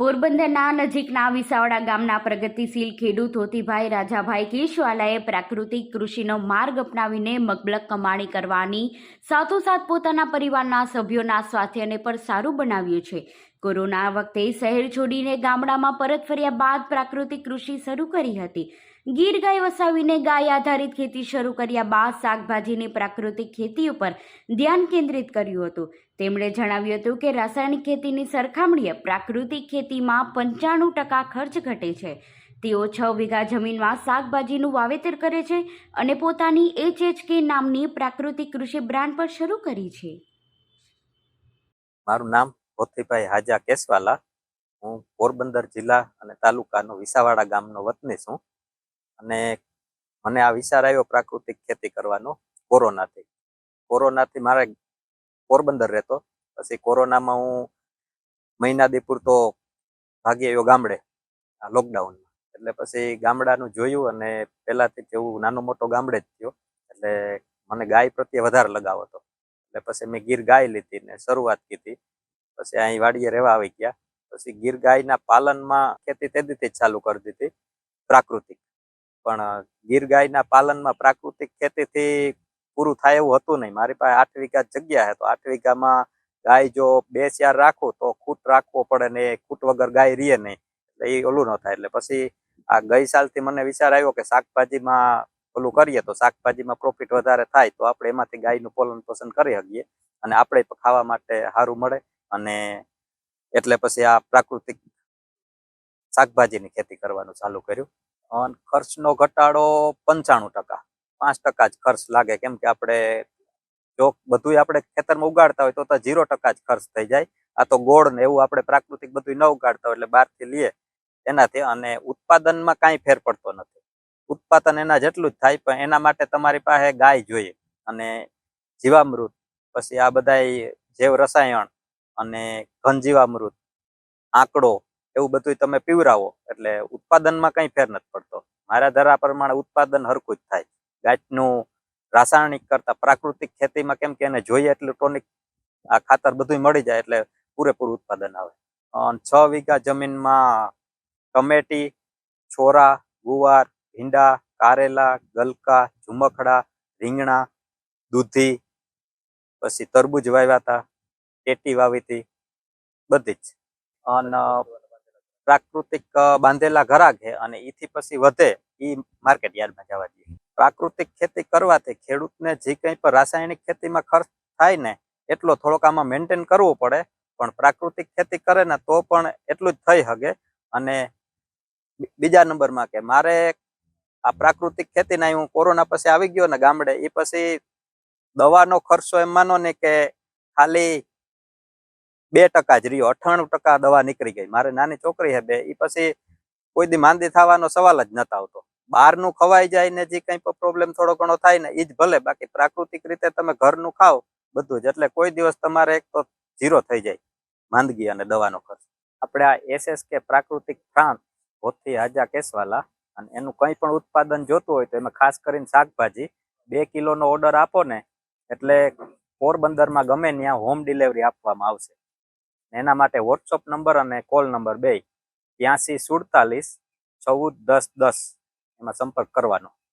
પોરબંદરના નજીકના વિસાવડા ગામના પ્રગતિશીલ ખેડૂત હોતીભાઈ રાજાભાઈ કેશવાલાએ પ્રાકૃતિક કૃષિનો માર્ગ અપનાવીને મગબલક કમાણી કરવાની, સાથોસાથ પોતાના પરિવારના સભ્યોના સ્વાસ્થ્યને પણ સારું બનાવ્યું છે. કોરોના વખતે શહેર છોડીને ગામડામાં પરત ફર્યા બાદ પ્રાકૃતિક કૃષિ શરૂ કરી હતી. ગીર ગાય વસાવીને ગાય આધારિત ખેતી શરૂ કર્યા બાદ શાકભાજીની પ્રાકૃતિક ખેતી ઉપર ધ્યાન કેન્દ્રિત કર્યું હતું. તેમણે જણાવ્યું હતું કે રાસાયણિક ખેતીની સરખામણીએ પ્રાકૃતિક ખેતીમાં પંચાણું ટકા ખર્ચ ઘટે છે. તેઓ છ વીઘા જમીનમાં શાકભાજીનું વાવેતર કરે છે અને પોતાની એચએચકે નામની પ્રાકૃતિક કૃષિ બ્રાન્ડ પણ શરૂ કરી છે. મારું નામ પોથીભાઈ હાજા કેસવાલા. હું પોરબંદર જિલ્લા અને તાલુકાનો વિસાવાડા ગામનો વતની છું. અને મને આ વિચાર આવ્યો પ્રાકૃતિક ખેતી કરવાનો, કોરોનાથી. કોરોનાથી મારે પોરબંદર રહેતો. પછી કોરોનામાં હું મહિના દી પૂરતો ભાગી આવ્યો ગામડે, આ લોકડાઉનમાં. એટલે પછી ગામડાનું જોયું અને પહેલાંથી જેવું નાનો મોટો ગામડે જ થયો. એટલે મને ગાય પ્રત્યે વધારે લગાવ હતો. એટલે પછી મેં ગીર ગાય લીધી ને શરૂઆત કીધી. પછી અહીં વાડીએ રહેવા આવી ગયા. પછી ગીર ગાયના પાલનમાં ખેતી તે જ ચાલુ કરી દીધી. પ્રાકૃતિક. પણ ગીર ગાયના પાલનમાં પ્રાકૃતિક ખેતીથી પૂરું થાય એવું હતું નહીં. મારી પાસે આઠ વીઘા જગ્યા છે, તો આઠ વીઘામાં ગાય જો બે ચાર રાખું, તો ખૂટ રાખવો પડે ને ખૂટ વગર ગાય રીએ નહીં. એટલે એ ઓલું ન થાય. એટલે પછી આ ગઈ સાલથી મને વિચાર આવ્યો કે શાકભાજીમાં ઓલું કરીએ, તો શાકભાજીમાં પ્રોફિટ વધારે થાય, તો આપણે એમાંથી ગાયનું પોલન પોષણ કરી શકીએ અને આપણે ખાવા માટે સારું મળે. અને એટલે પછી આ પ્રાકૃતિક શાકભાજીની ખેતી કરવાનું ચાલુ કર્યું. અને ખર્ચનો ઘટાડો પંચાણું ટકા. પાંચ ટકા જ ખર્ચ લાગે, કેમ કે આપણે જો બધું આપણે ખેતરમાં ઉગાડતા હોય તો તો ઝીરો ટકા જ ખર્ચ થઈ જાય. આ તો ગોળ ને એવું આપણે પ્રાકૃતિક બધું ન ઉગાડતા હોય એટલે બહારથી લઈએ એનાથી, અને ઉત્પાદનમાં કાંઈ ફેર પડતો નથી. ઉત્પાદન એના જેટલું જ થાય, પણ એના માટે તમારી પાસે ગાય જોઈએ, અને જીવામૃત, પછી આ બધાય જૈવ રસાયણ અને ઘન જીવામૃત આંકડો એવું બધું તમે પીવરાવો, એટલે ઉત્પાદનમાં કઈ ફેર નથી પડતો. મારા ધરા પ્રમાણે ઉત્પાદન હરખું જ થાય. ગાયનું રાસાયણિક કરતા પ્રાકૃતિક ખેતીમાં કેમ કે એને જોઈએ એટલું ટોનિક, આ ખાતર બધું મળી જાય એટલે પૂરેપૂરું ઉત્પાદન આવે. અને છ વીઘા જમીનમાં ટમેટી, છોરા, ગુવાર, ભીંડા, કારેલા, ગલકા, ઝુમખડા, રીંગણા, દૂધી, પછી તરબૂજ વાવ્યા હતા ટેટી વાવી હતી બધી જ. અને પ્રાકૃતિક બાંધેલા ઘરા છે અને એથી પછી વધે એ માર્કેટ યાર્ડમાં જવા દઈએ પ્રાકૃતિક ખેતી કરવાથી ખેડૂતને જે કંઈ પણ રાસાયણિક ખેતીમાં ખર્ચ થાય ને, એટલો થોડોક આમાં મેન્ટેન કરવું પડે, પણ પ્રાકૃતિક ખેતી કરે ને તો પણ એટલું જ થઈ શકે અને બીજા નંબરમાં કે મારે આ પ્રાકૃતિક ખેતીના હું કોરોના પછી આવી ગયો ને ગામડે એ પછી દવાનો ખર્ચો એમ માનો ને કે ખાલી બે ટકા જ રહ્યો અઠાણું ટકા દવા નીકળી ગઈ. મારે નાની છોકરી છે બે એ પછી કોઈ દી માંદી થવાનો સવાલ જ નતો આવતો. બહારનું ખવાઈ જાય ને જે કઈ પ્રોબ્લેમ થોડો ઘણો થાય ને એ જ ભલે. બાકી પ્રાકૃતિક રીતે તમે ઘરનું ખાઓ બધું જ. એટલે કોઈ દિવસ તમારે એક તો ઝીરો થઈ જાય માંદગી અને દવાનો ખર્ચ. આપણે આ એસએસ કે પ્રાકૃતિક ફ્રાંત હોથી હાજા કેસવાલા, અને એનું કંઈ પણ ઉત્પાદન જોતું હોય તો એમાં ખાસ કરીને શાકભાજી, બે કિલોનો ઓર્ડર આપો ને, એટલે પોરબંદરમાં ગમે ત્યાં હોમ ડિલિવરી આપવામાં આવશે. એના માટે વોટ્સઅપ નંબર અને કોલ નંબર બે, ત્યાંસી સુડતાલીસ ચૌદ દસ દસ, એમાં સંપર્ક કરવાનો.